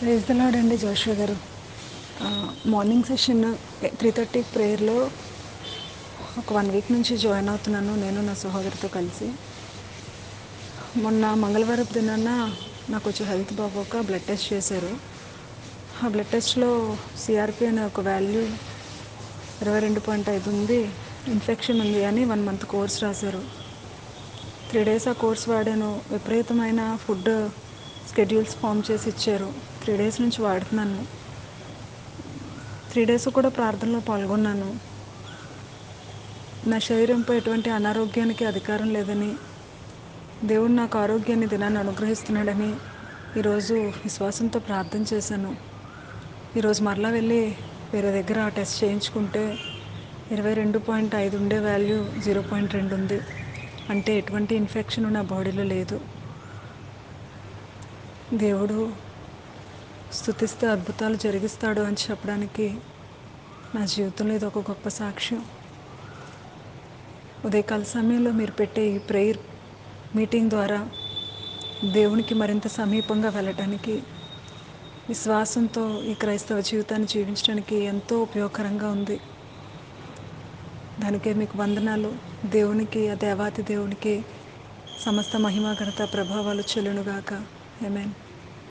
Praise అండి Joshua గారు. Morning session three thirty ప్రేయర్లో ఒక వన్ వీక్ నుంచి జాయిన్ అవుతున్నాను నేను నా సహోదరితో కలిసి. మొన్న మంగళవారం దినాన నాకు వచ్చి హెల్త్ బాగోక బ్లడ్ టెస్ట్ చేశారు. ఆ బ్లడ్ టెస్ట్లో సిఆర్పి అనే ఒక వాల్యూ ఇరవై రెండు పాయింట్ ఐదు ఉంది ఇన్ఫెక్షన్ ఉంది అని వన్ మంత్ కోర్స్ రాశారు. త్రీ డేస్ ఆ కోర్స్ వాడాను. విపరీతమైన ఫుడ్ స్కెడ్యూల్స్ ఫామ్ చేసి ఇచ్చారు. త్రీ డేస్ నుంచి వాడుతున్నాను. త్రీ డేస్ కూడా ప్రార్థనలో పాల్గొన్నాను. నా శరీరంపై ఎటువంటి అనారోగ్యానికి అధికారం లేదని దేవుడు నాకు ఆరోగ్యాన్ని దినాన్ని అనుగ్రహిస్తున్నాడని ఈరోజు విశ్వాసంతో ప్రార్థన చేశాను. ఈరోజు మరలా వెళ్ళి వేరే దగ్గర టెస్ట్ చేయించుకుంటే ఇరవై రెండు పాయింట్ ఐదు ఉండే వాల్యూ జీరో పాయింట్ రెండు ఉంది. అంటే ఎటువంటి ఇన్ఫెక్షన్ నా బాడీలో లేదు. దేవుడు స్థుతిస్తే అద్భుతాలు జరిగిస్తాడు అని చెప్పడానికి నా జీవితంలో ఇది ఒక గొప్ప సాక్ష్యం. ఉదయకాల సమయంలో మీరు పెట్టే ఈ ప్రేయర్ మీటింగ్ ద్వారా దేవునికి మరింత సమీపంగా వెళ్ళటానికి విశ్వాసంతో ఈ క్రైస్తవ జీవితాన్ని జీవించడానికి ఎంతో ఉపయోగకరంగా ఉంది. దానికే మీకు వందనాలు. దేవునికి ఆ దేవాతి దేవునికి సమస్త మహిమ ఘనత ప్రభావాలు చెల్లునుగాక. Amen.